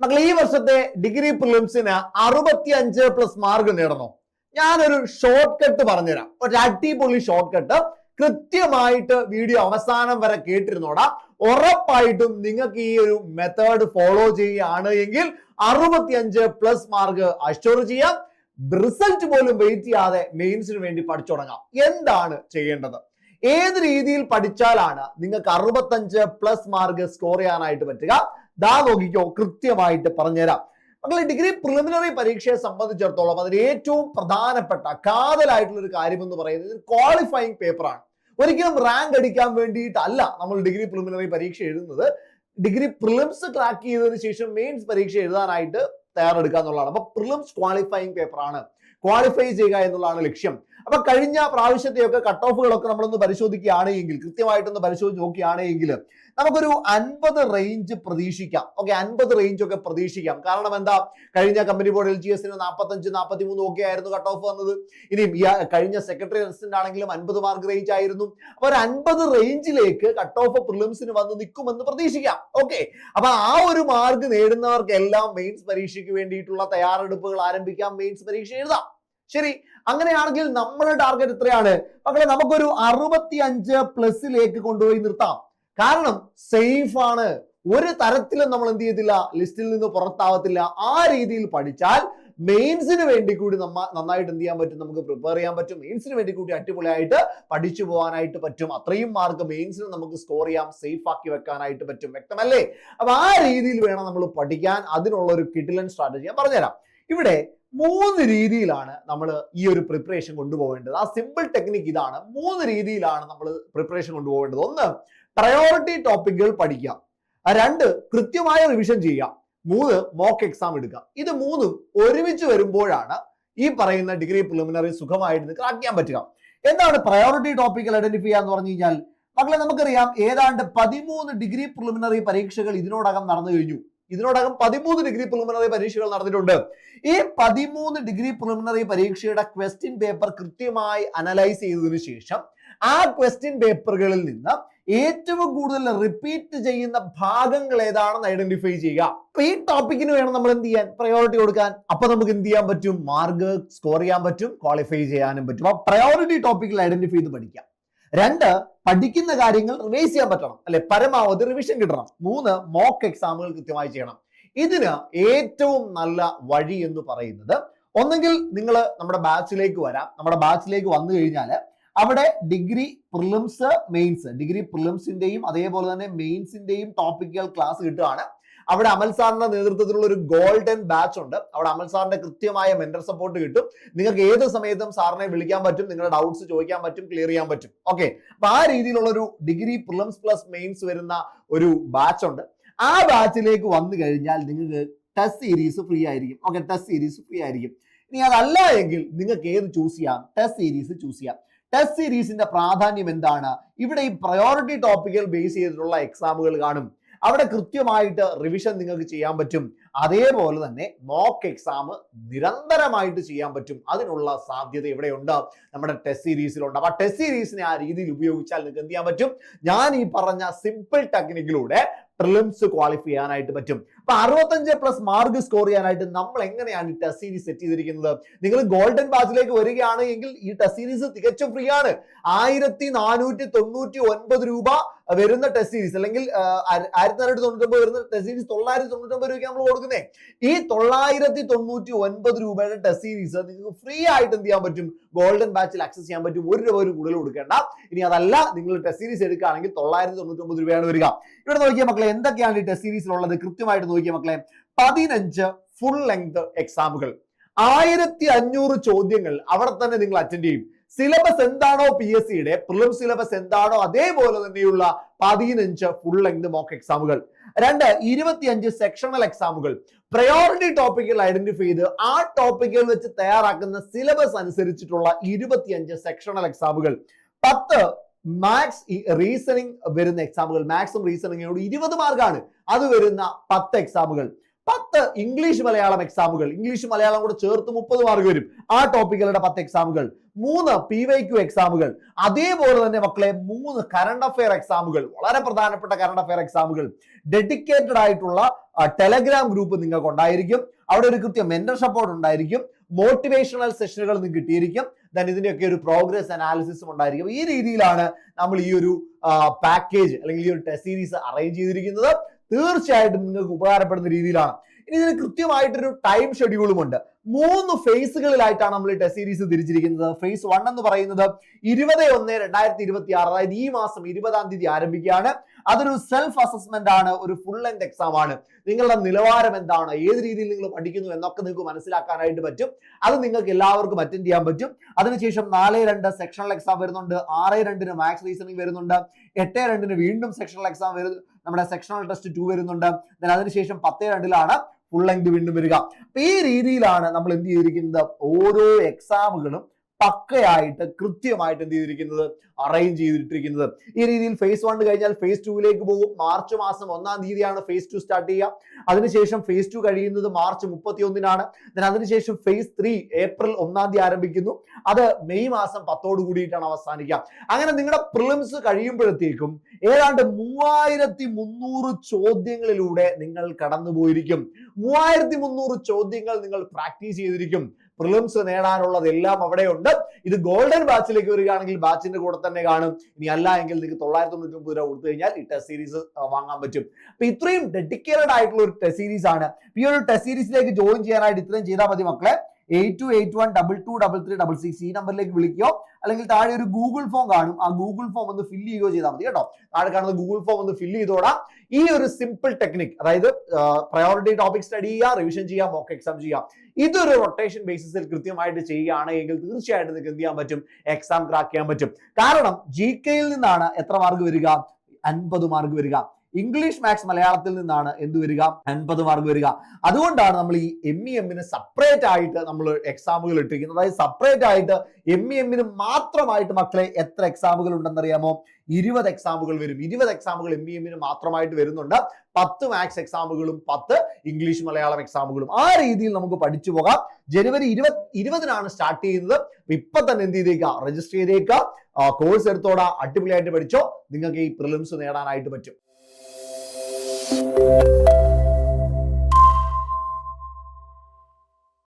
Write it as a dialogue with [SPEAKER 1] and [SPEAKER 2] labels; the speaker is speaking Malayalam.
[SPEAKER 1] മക്കൾ ഈ വർഷത്തെ ഡിഗ്രി പ്രിലിംസിന് അറുപത്തി അഞ്ച് പ്ലസ് മാർക്ക് നേടണോ? ഞാനൊരു ഷോർട്ട് കട്ട് പറഞ്ഞുതരാം. ഒരു അടിപൊളി ഷോർട്ട് കട്ട് കൃത്യമായിട്ട് വീഡിയോ അവസാനം വരെ കേട്ടിരുന്നോടാ. ഉറപ്പായിട്ടും നിങ്ങൾക്ക് ഈ ഒരു മെത്തേഡ് ഫോളോ ചെയ്യുകയാണ് എങ്കിൽ അറുപത്തി അഞ്ച് പ്ലസ് മാർക്ക് അഷ്യൂർ ചെയ്യാം. റിസൾട്ട് പോലും വെയിറ്റ് ചെയ്യാതെ മെയിൻസിന് വേണ്ടി പഠിച്ചു തുടങ്ങാം. എന്താണ് ചെയ്യേണ്ടത്? ഏത് രീതിയിൽ പഠിച്ചാലാണ് നിങ്ങൾക്ക് അറുപത്തഞ്ച് പ്ലസ് മാർക്ക് സ്കോർ ചെയ്യാനായിട്ട് പറ്റുക? ദാ നോക്കിക്കോ കൃത്യമായിട്ട് പറഞ്ഞുതരാം. മക്കളെ ഡിഗ്രി പ്രിലിമിനറി പരീക്ഷയെ സംബന്ധിച്ചിടത്തോളം അതിൽ ഏറ്റവും പ്രധാനപ്പെട്ട കാതലായിട്ടുള്ള ഒരു കാര്യം എന്ന് പറയുന്നത് ക്വാളിഫയിങ് പേപ്പറാണ് ഒരിക്കലും റാങ്ക് അടിക്കാൻ വേണ്ടിയിട്ടല്ല നമ്മൾ ഡിഗ്രി പ്രിലിമിനറി പരീക്ഷ എഴുതുന്നത്. ഡിഗ്രി പ്രിലിംസ് ക്രാക്ക് ചെയ്തതിന് ശേഷം മെയിൻസ് പരീക്ഷ എഴുതാനായിട്ട് തയ്യാറെടുക്കുക എന്നുള്ളതാണ്. അപ്പൊ പ്രിലിംസ് ക്വാളിഫയിങ് പേപ്പറാണ് ക്വാളിഫൈ ചെയ്യുക എന്നുള്ളതാണ് ലക്ഷ്യം. അപ്പൊ കഴിഞ്ഞ പ്രാവശ്യത്തെയൊക്കെ കട്ട് ഓഫുകളൊക്കെ നമ്മളൊന്ന് പരിശോധിക്കുകയാണെങ്കിൽ കൃത്യമായിട്ടൊന്ന് പരിശോധിച്ച് നോക്കുകയാണെങ്കിൽ നമുക്കൊരു അൻപത് റേഞ്ച് പ്രതീക്ഷിക്കാം. ഓക്കെ അൻപത് റേഞ്ച് ഒക്കെ പ്രതീക്ഷിക്കാം. കാരണം എന്താ? കഴിഞ്ഞ കമ്പനി ബോർഡ് എൽ ജി എസിന് നാൽപ്പത്തഞ്ച് നാൽപ്പത്തി മൂന്ന് ഒക്കെ ആയിരുന്നു കട്ട് ഓഫ് വന്നത്. ഇനിയും ഈ കഴിഞ്ഞ സെക്രട്ടറി അസിസ്റ്റന്റ് ആണെങ്കിലും അൻപത് മാർക്ക് റേഞ്ച് ആയിരുന്നു. അപ്പൊ ഒരു അൻപത് റേഞ്ചിലേക്ക് കട്ട് ഓഫ് പ്രിലിംസിന് വന്ന് നിൽക്കുമെന്ന് പ്രതീക്ഷിക്കാം. ഓക്കെ അപ്പൊ ആ ഒരു മാർക്ക് നേടുന്നവർക്കെല്ലാം മെയിൻസ് പരീക്ഷയ്ക്ക് വേണ്ടിയിട്ടുള്ള തയ്യാറെടുപ്പുകൾ ആരംഭിക്കാം. മെയിൻസ് പരീക്ഷ എഴുതാം. ശരി അങ്ങനെയാണെങ്കിൽ നമ്മുടെ ടാർഗറ്റ് എത്രയാണ്? മക്കളെ നമുക്കൊരു അറുപത്തി അഞ്ച് പ്ലസിലേക്ക് കൊണ്ടുപോയി നിർത്താം. കാരണം സേഫ് ആണ്. ഒരു തരത്തിലും നമ്മൾ എന്ത് ചെയ്യത്തില്ല ലിസ്റ്റിൽ നിന്ന് പുറത്താവത്തില്ല. ആ രീതിയിൽ പഠിച്ചാൽ മെയിൻസിന് വേണ്ടി കൂടി നമ്മ നന്നായിട്ട് എന്ത് ചെയ്യാൻ പറ്റും? നമുക്ക് പ്രിപ്പയർ ചെയ്യാൻ പറ്റും. മെയിൻസിന് വേണ്ടി കൂടി അടിപൊളിയായിട്ട് പഠിച്ചു പോകാനായിട്ട് പറ്റും. അത്രയും മാർക്ക് മെയിൻസിന് നമുക്ക് സ്കോർ ചെയ്യാം. സേഫ് ആക്കി വെക്കാനായിട്ട് പറ്റും. വ്യക്തമല്ലേ? അപ്പൊ ആ രീതിയിൽ വേണം നമ്മൾ പഠിക്കാൻ. അതിനുള്ള ഒരു കിഡിലൻ സ്ട്രാറ്റജി ഞാൻ പറഞ്ഞുതരാം. ഇവിടെ മൂന്ന് രീതിയിലാണ് നമ്മൾ ഈ ഒരു പ്രിപ്പറേഷൻ കൊണ്ടുപോകേണ്ടത്. ആ സിമ്പിൾ ടെക്നിക്ക് ഇതാണ്. മൂന്ന് രീതിയിലാണ് നമ്മൾ പ്രിപ്പറേഷൻ കൊണ്ടുപോകേണ്ടത്. ഒന്ന് പ്രയോറിറ്റി ടോപ്പിക്കുകൾ പഠിക്കുക. രണ്ട് കൃത്യമായ റിവിഷൻ ചെയ്യുക. മൂന്ന് മോക്ക് എക്സാം എടുക്കുക. ഇത് മൂന്നും ഒരുമിച്ച് വരുമ്പോഴാണ് ഈ പറയുന്ന ഡിഗ്രി പ്രിലിമിനറി സുഖമായിട്ട് ക്രാക്ക് ചെയ്യാൻ പറ്റുക. എന്താണ് പ്രയോറിറ്റി ടോപ്പിക്കൽ ഐഡന്റിഫൈ എന്ന് പറഞ്ഞു കഴിഞ്ഞാൽ മക്കളെ നമുക്കറിയാം ഏതാണ്ട് പതിമൂന്ന് ഡിഗ്രി പ്രിലിമിനറി പരീക്ഷകൾ ഇതിനോടകം നടന്നു കഴിഞ്ഞു. ഇതിനോടകം പതിമൂന്ന് ഡിഗ്രി പ്രിലിമിനറി പരീക്ഷകൾ നടന്നിട്ടുണ്ട്. ഈ പതിമൂന്ന് ഡിഗ്രി പ്രിലിമിനറി പരീക്ഷയുടെ ക്വസ്റ്റ്യൻ പേപ്പർ കൃത്യമായി അനലൈസ് ചെയ്തതിനു ശേഷം ആ ക്വസ്റ്റ്യൻ പേപ്പറുകളിൽ നിന്ന് ഏറ്റവും കൂടുതൽ റിപ്പീറ്റ് ചെയ്യുന്ന ഭാഗങ്ങൾ ഏതാണെന്ന് ഐഡന്റിഫൈ ചെയ്യുക. അപ്പൊ ഈ ടോപ്പിക്കിന് വേണം നമ്മൾ എന്ത് ചെയ്യാൻ? പ്രയോറിറ്റി കൊടുക്കാൻ. അപ്പൊ നമുക്ക് എന്ത് ചെയ്യാൻ പറ്റും? മാർക്ക് സ്കോർ ചെയ്യാൻ പറ്റും ക്വാളിഫൈ ചെയ്യാനും പറ്റും. അപ്പൊ പ്രയോറിറ്റി ടോപ്പിക്കിൽ ഐഡന്റിഫൈ ചെയ്ത് പഠിക്കാം. രണ്ട് പഠിക്കുന്ന കാര്യങ്ങൾ റിവൈസ് ചെയ്യാൻ പറ്റണം. അല്ലെ? പരമാവധി റിവിഷൻ കിട്ടണം. മൂന്ന് മോക്ക് എക്സാമുകൾ കൃത്യമായി ചെയ്യണം. ഇതിന് ഏറ്റവും നല്ല വഴി എന്ന് പറയുന്നത് ഒന്നെങ്കിൽ നിങ്ങൾ നമ്മുടെ ബാച്ചിലേക്ക് വരാം. നമ്മുടെ ബാച്ചിലേക്ക് വന്നു കഴിഞ്ഞാൽ അവിടെ ഡിഗ്രി പ്രിലിംസ് മെയിൻസ് ഡിഗ്രി പ്രിലിംസിന്റെയും അതേപോലെ തന്നെ മെയിൻസിന്റെയും ടോപ്പിക്കൽ ക്ലാസ് കിട്ടുകയാണ്. അവിടെ അമൽ സാറിന്റെ നേതൃത്വത്തിലുള്ള ഒരു ഗോൾഡൻ ബാച്ച് ഉണ്ട്. അവിടെ അമൽ സാറിന്റെ കൃത്യമായ മെന്റർ സപ്പോർട്ട് കിട്ടും. നിങ്ങൾക്ക് ഏത് സമയത്തും സാറിനെ വിളിക്കാൻ പറ്റും. നിങ്ങളുടെ ഡൗട്ട്സ് ചോദിക്കാൻ പറ്റും ക്ലിയർ ചെയ്യാൻ പറ്റും. ഓക്കെ അപ്പൊ ആ രീതിയിലുള്ള ഒരു ഡിഗ്രി പ്രിലിംസ് പ്ലസ് മെയിൻസ് വരുന്ന ഒരു ബാച്ച് ഉണ്ട്. ആ ബാച്ചിലേക്ക് വന്നു കഴിഞ്ഞാൽ നിങ്ങൾക്ക് ടെസ്റ്റ് സീരീസ് ഫ്രീ ആയിരിക്കും. ഓക്കെ ടെസ്റ്റ് സീരീസ് ഫ്രീ ആയിരിക്കും. ഇനി അതല്ല എങ്കിൽ നിങ്ങൾക്ക് ഏത് ചൂസ് ചെയ്യാം? ടെസ്റ്റ് സീരീസ് ചൂസ് ചെയ്യാം. ടെസ്റ്റ് സീരീസിന്റെ പ്രാധാന്യം എന്താണ്? ഇവിടെ ഈ പ്രയോറിറ്റി ടോപ്പിക്കൽ ബേസ് ചെയ്തിട്ടുള്ള എക്സാമുകൾ കാണും. അവിടെ കൃത്യമായിട്ട് റിവിഷൻ നിങ്ങൾക്ക് ചെയ്യാൻ പറ്റും. അതേപോലെ തന്നെ മോക്ക് എക്സാം നിരന്തരമായിട്ട് ചെയ്യാൻ പറ്റും. അതിനുള്ള സാധ്യത ഇവിടെയുണ്ട്. നമ്മുടെ ടെസ്റ്റ് സീരീസിലുണ്ട് അപ്പൊ ടെസ്റ്റ് സീരീസിനെ ആ രീതിയിൽ ഉപയോഗിച്ചാൽ നിങ്ങൾക്ക് എന്ത് ചെയ്യാൻ പറ്റും? ഞാൻ ഈ പറഞ്ഞ സിമ്പിൾ ടെക്നിക്കിലൂടെ പ്രിലിംസ് ക്വാളിഫൈ ചെയ്യാനായിട്ട് പറ്റും. അപ്പൊ അറുപത്തഞ്ച് പ്ലസ് മാർക്ക് സ്കോർ ചെയ്യാനായിട്ട് നമ്മൾ എങ്ങനെയാണ് ഈ ടെസ്റ്റ് സീരീസ് സെറ്റ് ചെയ്തിരിക്കുന്നത്? നിങ്ങൾ ഗോൾഡൻ ബാച്ചിലേക്ക് വരികയാണ് എങ്കിൽ ഈ ടെസ്റ്റ് സീരീസ് തികച്ചും ഫ്രീ ആണ്. ആയിരത്തി നാനൂറ്റി തൊണ്ണൂറ്റി ഒൻപത് രൂപ വരുന്ന ടെസ്റ്റ് സീരീസ് അല്ലെങ്കിൽ ആയിരത്തി നാനൂറ്റി തൊണ്ണൂറ്റൊമ്പത് വരുന്ന ടെസ്റ്റ് സീരീസ് തൊള്ളായിരത്തി തൊണ്ണൂറ്റൊമ്പത് രൂപയ്ക്ക് നമ്മൾ കൊടുക്കുന്നേ. ഈ തൊള്ളായിരത്തി തൊണ്ണൂറ്റി ഒൻപത് രൂപയുടെ ടെസ്റ്റ് സീരീസ് നിങ്ങൾക്ക് ഫ്രീ ആയിട്ട് എന്ത് ചെയ്യാൻ പറ്റും? ഗോൾഡൻ ബാച്ചിൽ ആക്സസ് ചെയ്യാൻ പറ്റും. ഒരു രൂപ ഒരു കൂടുതൽ കൊടുക്കേണ്ട. ഇനി അതല്ല നിങ്ങൾ ടെസ്റ്റ് സീരീസ് എടുക്കുകയാണെങ്കിൽ തൊള്ളായിരത്തി തൊണ്ണൂറ്റി ഒമ്പത് രൂപയാണ് വരിക. ഇവിടെ നോക്കിയ മക്കളെ എന്തൊക്കെയാണ് ഈ ടെസ്റ്റ് സീരീസിലുള്ളത് കൃത്യമായിട്ട് നോക്കിയ മക്കളെ. പതിനഞ്ച് ഫുൾ ലെങ്ത് എക്സാമുകൾ ആയിരത്തി അഞ്ഞൂറ് ചോദ്യങ്ങൾ അവിടെ തന്നെ നിങ്ങൾ അറ്റൻഡ് ചെയ്യും. സിലബസ് എന്താണോ പി എസ് സിയുടെ പ്രിലിം സിലബസ് എന്താണോ അതേപോലെ തന്നെയുള്ള പതിനഞ്ച് ഫുൾ ലെങ്ത് മോക്ക് എക്സാമുകൾ രണ്ട് ഇരുപത്തിയഞ്ച് സെക്ഷണൽ എക്സാമുകൾ പ്രയോറിറ്റി ടോപ്പിക്കുകൾ ഐഡന്റിഫൈ ചെയ്ത് ആ ടോപ്പിക്കുകൾ വെച്ച് തയ്യാറാക്കുന്ന സിലബസ് അനുസരിച്ചിട്ടുള്ള ഇരുപത്തിയഞ്ച് സെക്ഷണൽ എക്സാമുകൾ പത്ത് മാത്സ് റീസണിങ് വരുന്ന എക്സാമുകൾ മാത്സും റീസണിങ്ങിനോട് ഇരുപത് മാർക്കാണ് അത് വരുന്ന പത്ത് എക്സാമുകൾ പത്ത് ഇംഗ്ലീഷ് മലയാളം എക്സാമുകൾ ഇംഗ്ലീഷ് മലയാളം കൂടെ ചേർത്ത് മുപ്പത് മാർക്ക് വരും. ആ ടോപ്പിക്കുകളുടെ പത്ത് എക്സാമുകൾ മൂന്ന് പി വൈ ക്യു എക്സാമുകൾ അതേപോലെ തന്നെ മക്കളെ മൂന്ന് കറണ്ട് അഫയർ എക്സാമുകൾ വളരെ പ്രധാനപ്പെട്ട കറണ്ട് അഫയർ എക്സാമുകൾ ഡെഡിക്കേറ്റഡ് ആയിട്ടുള്ള ടെലഗ്രാം ഗ്രൂപ്പ് നിങ്ങൾക്ക് ഉണ്ടായിരിക്കും. അവിടെ ഒരു കൃത്യം മെന്റർ സപ്പോർട്ട് ഉണ്ടായിരിക്കും. മോട്ടിവേഷണൽ സെഷനുകൾ നിങ്ങൾക്ക് കിട്ടിയിരിക്കും. ദൻ ഇതിന്റെയൊക്കെ ഒരു പ്രോഗ്രസ് അനാലിസിസും ഉണ്ടായിരിക്കും. ഈ രീതിയിലാണ് നമ്മൾ ഈ ഒരു പാക്കേജ് അല്ലെങ്കിൽ ഈ ഒരു ടെസ്റ്റ് സീരീസ് അറേഞ്ച് ചെയ്തിരിക്കുന്നത്. തീർച്ചയായിട്ടും നിങ്ങൾക്ക് ഉപകാരപ്പെടുന്ന രീതിയിലാണ്. ഇനി ഇതിന് കൃത്യമായിട്ടൊരു ടൈം ഷെഡ്യൂളും ഉണ്ട്. മൂന്ന് ഫേസുകളിലായിട്ടാണ് നമ്മൾ ഈ ടെസ്റ്റ് സീരീസ് തിരിച്ചിരിക്കുന്നത്. ഫേസ് വൺ എന്ന് പറയുന്നത് ഇരുപത് ഒന്ന് രണ്ടായിരത്തി ഇരുപത്തി ആറ് അതായത് ഈ മാസം ഇരുപതാം തീയതി ആരംഭിക്കുകയാണ്. അതൊരു സെൽഫ് അസസ്മെന്റ് ആണ് ഒരു ഫുൾ ലെങ്ത് എക്സാം ആണ്. നിങ്ങളുടെ നിലവാരം എന്താണ് ഏത് രീതിയിൽ നിങ്ങൾ പഠിക്കുന്നു എന്നൊക്കെ നിങ്ങൾക്ക് മനസ്സിലാക്കാനായിട്ട് പറ്റും. അത് നിങ്ങൾക്ക് എല്ലാവർക്കും അറ്റൻഡ് ചെയ്യാൻ പറ്റും. അതിനുശേഷം നാല് രണ്ട് സെക്ഷണൽ എക്സാം വരുന്നുണ്ട് ആറ് രണ്ടിന് മാത്സ് റീസണിങ് വരുന്നുണ്ട് എട്ട് രണ്ടിന് വീണ്ടും സെക്ഷണൽ എക്സാം വരുന്നു നമ്മുടെ സെക്ഷണൽ ടെസ്റ്റ് ടു വരുന്നുണ്ട്. Then അതിനുശേഷം പത്തേ രണ്ടിലാണ് ഫുൾ ലെങ്ത് വീണ്ടും വരിക. അപ്പൊ ഈ രീതിയിലാണ് നമ്മൾ എന്ത് ചെയ്തിരിക്കുന്നത്? ഓരോ എക്സാമുകളും പക്കയായിട്ട് കൃത്യമായിട്ട് എന്ത് ചെയ്തിരിക്കുന്നത്? അറേഞ്ച് ചെയ്തിട്ടിരിക്കുന്നത്. ഈ രീതിയിൽ ഫേസ് വൺ കഴിഞ്ഞാൽ ഫേസ് ടുവിലേക്ക് പോകും. മാർച്ച് മാസം ഒന്നാം തീയതിയാണ് ഫേസ് ടു സ്റ്റാർട്ട് ചെയ്യുക. അതിനുശേഷം ഫേസ് ടു കഴിയുന്നത് മാർച്ച് മുപ്പത്തി ഒന്നിനാണ് അതിനുശേഷം ഫേസ് ത്രീ ഏപ്രിൽ ഒന്നാം തീയതി ആരംഭിക്കുന്നു. അത് മെയ് മാസം പത്തോട് കൂടിയിട്ടാണ് അവസാനിക്കുക. അങ്ങനെ നിങ്ങളുടെ പ്രിലിംസ് കഴിയുമ്പോഴത്തേക്കും ഏതാണ്ട് മൂവായിരത്തി മുന്നൂറ് ചോദ്യങ്ങളിലൂടെ നിങ്ങൾ കടന്നുപോയിരിക്കും. മൂവായിരത്തി മുന്നൂറ് ചോദ്യങ്ങൾ നിങ്ങൾ പ്രാക്ടീസ് ചെയ്തിരിക്കും. പ്രിലിംസ് നേടാനുള്ളതെല്ലാം അവിടെയുണ്ട്. ഇത് ഗോൾഡൻ ബാച്ചിലേക്ക് വരികയാണെങ്കിൽ ബാച്ചിന്റെ കൂടെ തന്നെ കാണും. ഇനി അല്ല എങ്കിൽ നിങ്ങൾക്ക് തൊള്ളായിരത്തി തൊണ്ണൂറ്റി ഒമ്പത് രൂപ കൊടുത്തു കഴിഞ്ഞാൽ ഈ ടെസ്റ്റ് സീരീസ് വാങ്ങാൻ പറ്റും. അപ്പൊ ഇത്രയും ഡെഡിക്കേറ്റഡ് ആയിട്ടുള്ള ഒരു ടെസ്റ്റ് സീരീസ് ആണ്. ഈ ഒരു ടെസ്റ്റ് സീരീസിലേക്ക് ജോയിൻ ചെയ്യാനായിട്ട് ഇത്രയും ചെയ്താൽ മതി മക്കളെ. Eight two eight one double two double three double six ഈ നമ്പറിലേക്ക് വിളിക്കുകയോ അല്ലെങ്കിൽ താഴെ ഒരു ഗൂഗിൾ ഫോം കാണും. ആ ഗൂഗിൾ ഫോം ഒന്ന് ഫില്ല് ചെയ്യുകയോ ചെയ്താൽ മതി കേട്ടോ. താഴെ കാണുന്ന ഗൂഗിൾ ഫോം ഒന്ന് ഫില്ല് ചെയ്തോടാ. ഈ ഒരു സിമ്പിൾ ടെക്നിക് അതായത് പ്രയോറിറ്റി ടോപ്പിക് സ്റ്റഡി ചെയ്യുക റിവിഷൻ ചെയ്യാം മോക്ക് എക്സാം ചെയ്യാം ഇതൊരു റൊട്ടേഷൻ ബേസിസിൽ കൃത്യമായിട്ട് ചെയ്യുകയാണ് എങ്കിൽ തീർച്ചയായിട്ടും നിങ്ങൾക്ക് എന്ത് ചെയ്യാൻ പറ്റും? എക്സാം ക്രാക്ക് ചെയ്യാൻ പറ്റും. കാരണം ജി കെയിൽ നിന്നാണ് എത്ര മാർക്ക് വരിക? അൻപത് മാർക്ക് വരിക. ഇംഗ്ലീഷ് മാത്സ് മലയാളത്തിൽ നിന്നാണ് എന്ത് വരിക? അൻപത് മാർക്ക് വരിക. അതുകൊണ്ടാണ് നമ്മൾ ഈ എം ഇ എമ്മിന് സെപ്പറേറ്റ് ആയിട്ട് നമ്മൾ എക്സാമുകൾ ഇട്ടിരിക്കുന്നത്. അതായത് സെപ്പറേറ്റ് ആയിട്ട് എം ഇ എമ്മിന് മാത്രമായിട്ട് മക്കളെ എത്ര എക്സാമുകൾ ഉണ്ടെന്നറിയാമോ ഇരുപത് എക്സാമുകൾ വരും. ഇരുപത് എക്സാമുകൾ എം ഇ എമ്മിന് മാത്രമായിട്ട് വരുന്നുണ്ട്. പത്ത് മാത്സ് എക്സാമുകളും പത്ത് ഇംഗ്ലീഷ് മലയാളം എക്സാമുകളും ആ രീതിയിൽ നമുക്ക് പഠിച്ചു പോകാം. ജനുവരി ഇരുപത് ഇരുപതിനാണ് സ്റ്റാർട്ട് ചെയ്യുന്നത്. ഇപ്പൊ തന്നെ എന്ത് ചെയ്തേക്കുക രജിസ്റ്റർ ചെയ്തേക്കുക കോഴ്സ് എടുത്തോടാ. അടിപൊളിയായിട്ട് പഠിച്ചോ. നിങ്ങൾക്ക് ഈ പ്രിലിംസ് നേടാനായിട്ട് പറ്റും. Thank you.